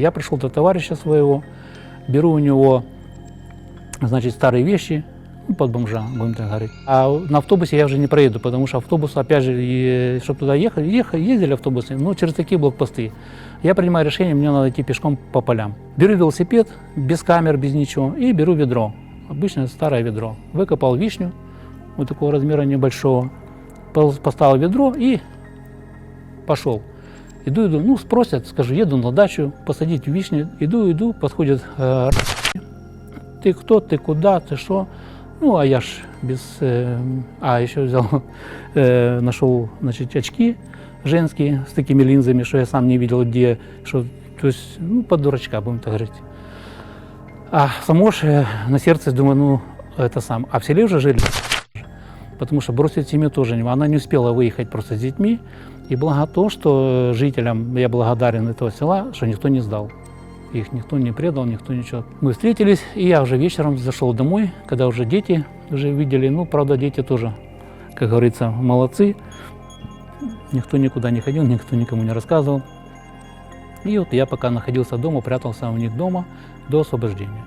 Я пришел до товарища своего, беру у него, значит, старые вещи, ну, под бомжа, будем так говорить. А на автобусе я уже не проеду, потому что автобус, опять же, чтобы туда ехать, ехать, ездили автобусы, ну, через такие блокпосты. Я принимаю решение, мне надо идти пешком по полям. Беру велосипед, без камер, без ничего, и беру ведро. Обычное старое ведро. Выкопал вишню, вот такого размера небольшого, поставил ведро и пошел. Иду, иду, ну, спросят, скажу, еду на дачу, посадить вишню. Иду, иду, подходит, э, ты кто, ты куда, ты что? Ну, а я ж без... э, а, еще взял, э, нашел, значит, очки женские с такими линзами, что я сам не видел, где, что, то есть, ну, под дурачка, будем так говорить. А само ж э, на сердце думаю, ну, это сам. А в селе уже жили, потому что бросить семью тоже не Она не успела выехать просто с детьми. И благо то, что жителям я благодарен этого села, что никто не сдал. Их никто не предал, никто ничего. Мы встретились, и я уже вечером зашел домой, когда уже дети уже видели. Ну, правда, дети тоже, как говорится, молодцы. Никто никуда не ходил, никто никому не рассказывал. И вот я пока находился дома, прятался у них дома до освобождения.